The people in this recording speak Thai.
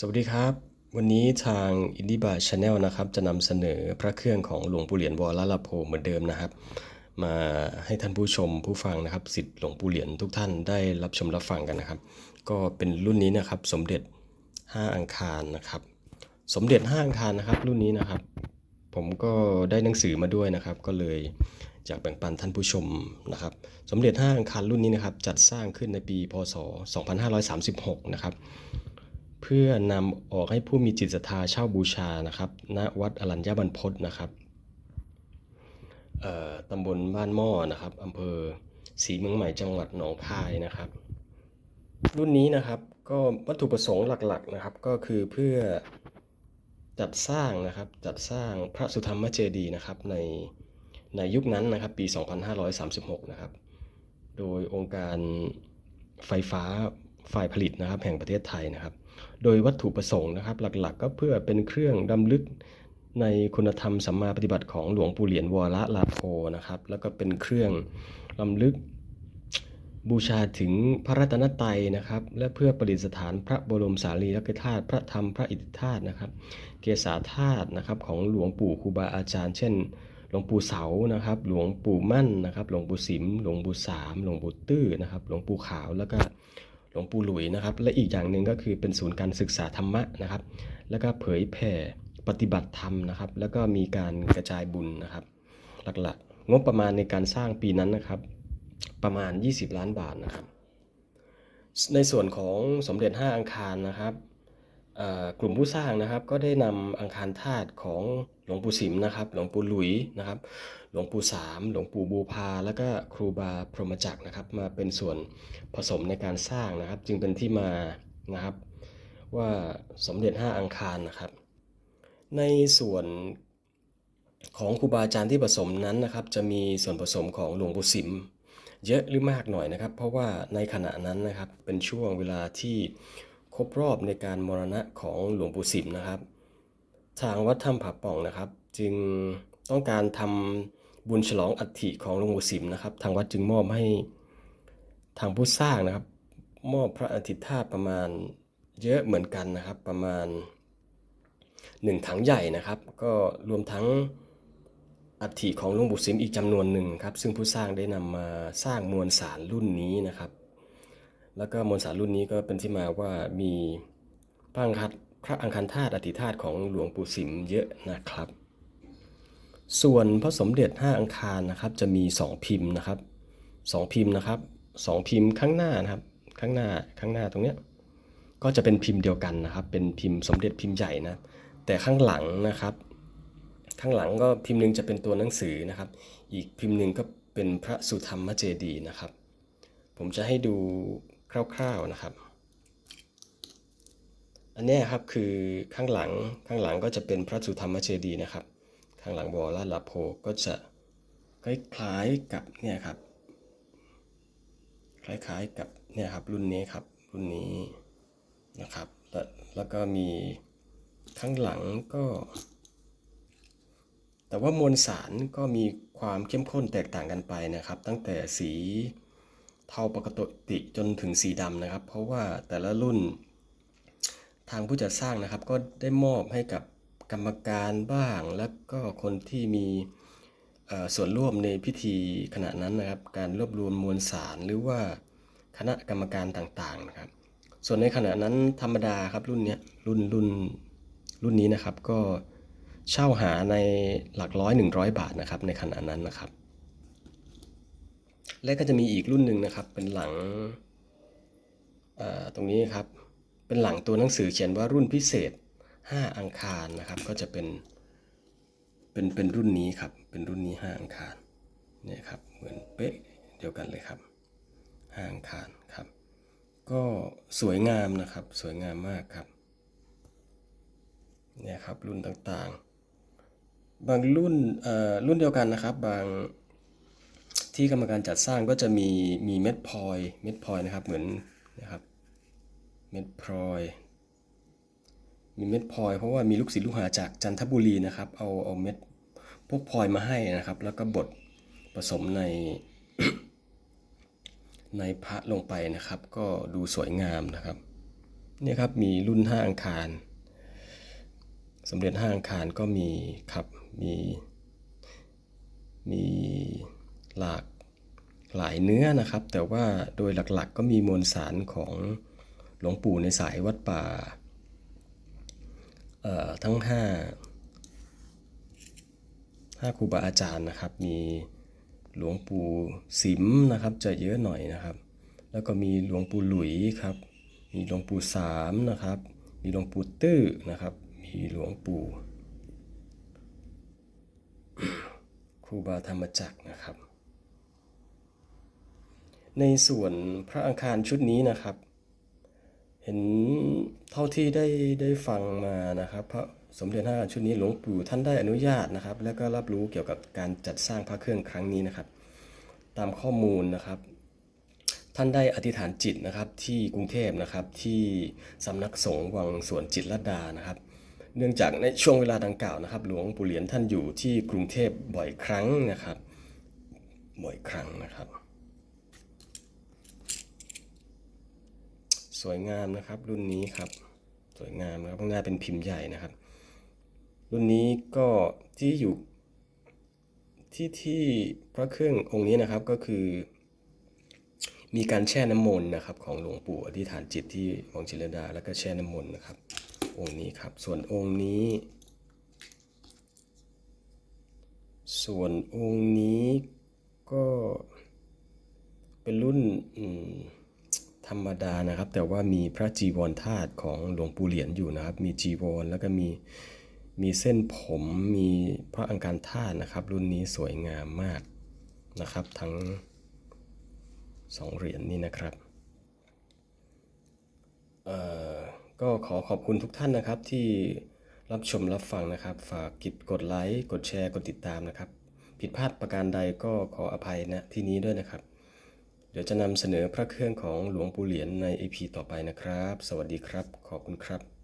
สวัสดีครับ วันนี้ทาง i n d i b a Channel นะครับจะนำเสนอพระเครื่องของหลวงปู่เหรียญวรลาโพเหมือนเดิมนะครับ มาให้ท่านผู้ชมผู้ฟังนะครับสิทธิ์หลวงปู่เหรียญทุกท่านได้รับชมรับฟังกันนะครับ ก็เป็นรุ่นนี้นะครับสมเด็จ 5 อังคารนะครับ สมเด็จ 5 อังคารนะครับ รุ่นนี้นะครับ ผมก็ได้หนังสือมาด้วยนะครับ ก็เลยอยากแบ่งปันท่านผู้ชมนะครับ สมเด็จ 5 อังคารรุ่นนี้นะครับจัดสร้างขึ้นในปีพศ 2536 นะครับ เพื่อนำออกให้ผู้มีจิตศรัทธาเช่าบูชานะครับณวัดอรัญญบรรพตนะครับตำบลบ้านหม้อนะครับอำเภอศรีเมืองใหม่จังหวัดหนองคายนะครับ รุ่นนี้นะครับก็วัตถุประสงค์หลักๆนะครับก็คือเพื่อจัดสร้างนะครับจัดสร้างพระสุธรรมเจดีย์นะครับในในยุคนั้นนะครับปี 2536 นะครับ โดยองค์การไฟฟ้า ฝ่ายผลิตนะครับแห่งประเทศไทยนะครับ โดยวัตถุประสงค์นะครับหลักๆ ก็เพื่อเป็นเครื่องดำลึกในคุณธรรมสัมมาปฏิบัติของหลวงปู่เหรียญวรลาโพนะครับ แล้วก็เป็นเครื่องลำลึกบูชาถึงพระรัตนตรัยนะครับ และเพื่อประดิษฐานพระบรมสารีริกธาตุพระธรรมพระอิทธิธาตุนะครับ เกศาธาตุนะครับของหลวงปู่ครูบาอาจารย์ เช่น หลวงปู่เสานะครับ หลวงปู่มั่นนะครับ หลวงปู่สิม หลวงปู่สาม หลวงปู่ตื้อนะครับ หลวงปู่ขาวแล้วก็ ลวงปู่หลุยนะครับ และอีกอย่างหนึ่งก็คือเป็นศูนย์การศึกษาธรรมะนะครับ แล้วก็เผยแผ่ปฏิบัติธรรมนะครับ แล้วก็มีการกระจายบุญนะครับ หลักๆ งบประมาณในการสร้างปีนั้นนะครับ ประมาณ 20 ล้านบาทนะครับ ในส่วนของสมเด็จ 5 อังคารนะครับ กลุ่มผู้สร้างนะครับก็ได้นำอังคารธาตุของหลวงปู่สิมนะครับหลวงปู่หลุยนะครับหลวงปู่สามหลวงปู่บูพา แล้วก็ครูบาพรหมจักรนะครับมาเป็นส่วนผสมในการสร้างนะครับ จึงเป็นที่มานะครับว่าสมเด็จ5อังคารนะครับ ในส่วนของครูบาอาจารย์ที่ผสมนั้นนะครับ จะมีส่วนผสมของหลวงปู่สิมเยอะหรือมากหน่อยนะครับ เพราะว่าในขณะนั้นนะครับเป็นช่วงเวลาที่ ครบรอบในการมรณะของหลวงปู่สิมนะครับ ทางวัดถ้ำผาป่องนะครับ จึงต้องการทำบุญฉลองอัฐิของหลวงปู่สิมนะครับ ทางวัดจึงมอบให้ทางผู้สร้างนะครับ มอบพระอาทิตย์ธาตุประมาณเยอะเหมือนกันนะครับ ประมาณหนึ่งถังใหญ่นะครับ ก็รวมทั้งอัฐิของหลวงปู่สิมอีกจำนวนหนึ่งครับ ซึ่งผู้สร้างได้นำมาสร้างมวลสารรุ่นนี้นะครับ แล้วก็มวลสารรุ่นนี้ก็เป็นที่มาว่ามีพระอังคารพระอังคารธาตุอธิธาตุของหลวงปู่สิมเยอะนะครับ ส่วนพระสมเด็จ 5 อังคารนะครับ จะมี 2 พิมพ์นะครับ 2 พิมพ์นะครับ 2 พิมพ์ข้างหน้านะครับ ข้างหน้าข้างหน้าตรงเนี้ยก็จะเป็นพิมพ์เดียวกันนะครับ เป็นพิมพ์สมเด็จพิมพ์ใหญ่นะ แต่ข้างหลังนะครับ ข้างหลังก็พิมพ์หนึ่งจะเป็นตัวหนังสือนะครับ อีกพิมพ์หนึ่งก็เป็นพระสุธรรมเจดีนะครับ ผมจะให้ดู คร่าวๆนะครับ อันนี้ครับคือข้างหลังข้างหลังก็จะเป็นพระสุธรรมเจดีนะครับ ข้างหลังวอลาลาโพก็จะคล้ายๆกับเนี่ยครับ คล้ายๆกับเนี่ยครับรุ่นนี้ครับรุ่นนี้นะครับแล้วแล้วก็มีข้างหลังก็ แต่ว่ามวลสารก็มีความเข้มข้นแตกต่างกันไปนะครับ ตั้งแต่สี เทาปกติจนถึงสีดำนะครับ เพราะว่าแต่ละรุ่น ทางผู้จัดสร้างนะครับ ก็ได้มอบให้กับกรรมการบ้าง แล้วก็คนที่มีส่วนร่วมในพิธีขณะนั้นนะครับ การรวบรวมมวลสารหรือว่าคณะกรรมการต่างๆนะครับ ส่วนในขณะนั้นธรรมดาครับรุ่นนี้รุ่นรุ่นรุ่นนี้นะครับก็เช่าหาในหลักร้อยหนึ่งร้อยบาทนะครับในขณะนั้นนะครับ และก็จะมีอีกรุ่นหนึ่งนะครับ เป็นหลังตรงนี้ครับ เป็นหลังตัวหนังสือเขียนว่ารุ่นพิเศษ 5 อังคารนะครับ ก็จะเป็นเป็นเป็นรุ่นนี้ครับ เป็นรุ่นนี้ 5 อังคารเนี่ยครับ เหมือนเป๊ะเดียวกันเลยครับ 5 อังคารครับ ก็สวยงามนะครับ สวยงามมากครับเนี่ยครับรุ่นต่างๆ บางรุ่นเอ่อรุ่นเดียวกันนะครับ บาง ที่กรรมการจัดสร้างก็จะมีมีเม็ดพลอยเม็ดพลอยนะครับเหมือนนะครับเม็ดพลอยมีเม็ดพลอยเพราะว่ามีลูกศิษย์ลูกหาจากจันทบุรีนะครับเอาเอาเม็ดพวกพลอยมาให้นะครับ แล้วก็บดผสมในในพระลงไปนะครับ ก็ดูสวยงามนะครับเนี่ยครับมีรุ่นห้าอังคาร สมเด็จห้าอังคารก็มีครับมีมี หลากหลายเนื้อนะครับ แต่ว่าโดยหลักๆ ก็มีมวลสารของหลวงปู่ในสายวัดป่าทั้งห้าครูบาอาจารย์นะครับ มีหลวงปู่สิมนะครับ จะเยอะหน่อยนะครับ แล้วก็มีหลวงปู่หลุยครับ มีหลวงปู่สามนะครับ มีหลวงปู่ตื้อนะครับ มีหลวงปู่ครูบาธรรมจักรนะครับ ในส่วนพระอังคารชุดนี้นะครับ เห็นเท่าที่ได้ได้ฟังมานะครับ พระสมเด็จห้าชุดนี้หลวงปู่ท่านได้อนุญาตนะครับ แล้วก็รับรู้เกี่ยวกับการจัดสร้างพระเครื่องครั้งนี้นะครับ ตามข้อมูลนะครับ ท่านได้อธิษฐานจิตนะครับที่กรุงเทพนะครับที่สำนักสงฆ์วังสวนจิตรดานะครับ เนื่องจากในช่วงเวลาดังกล่าวนะครับ หลวงปู่เหรียญท่านอยู่ที่กรุงเทพบ่อยครั้งนะครับ บ่อยครั้งนะครับ สวยงามนะครับ รุ่นนี้ครับ สวยงามนะครับข้างหน้าเป็นพิมพ์ใหญ่นะครับ รุ่นนี้ก็ที่อยู่ที่ที่พระเครื่ององค์นี้นะครับก็คือ มีการแช่น้ำมนต์นะครับ ของหลวงปู่อธิษฐานจิตที่วังจิรดา แล้วก็แช่น้ำมนต์นะครับ องค์นี้ครับ ส่วนองค์นี้ ส่วนองค์นี้ก็เป็นรุ่นอืม ธรรมดานะครับ แต่ว่ามีพระจีวรธาตุของหลวงปู่เหรียญอยู่นะครับ มีจีวรแล้วก็มีมีเส้นผมมีพระอังคารธาตุนะครับ รุ่นนี้สวยงามมากนะครับ ทั้งสองเหรียญนี้นะครับเอ่อก็ขอขอบคุณทุกท่านนะครับที่รับชมรับฟังนะครับ ฝากกิดกดไลค์กดแชร์กดติดตามนะครับ ผิดพลาดประการใดก็ขออภัยณที่นี้ด้วยนะครับ ดี๋ยวจะนำเสนอพระเครื่องของหลวงปู่เหรียญใน EP ต่อไปนะครับ สวัสดีครับ ขอบคุณครับ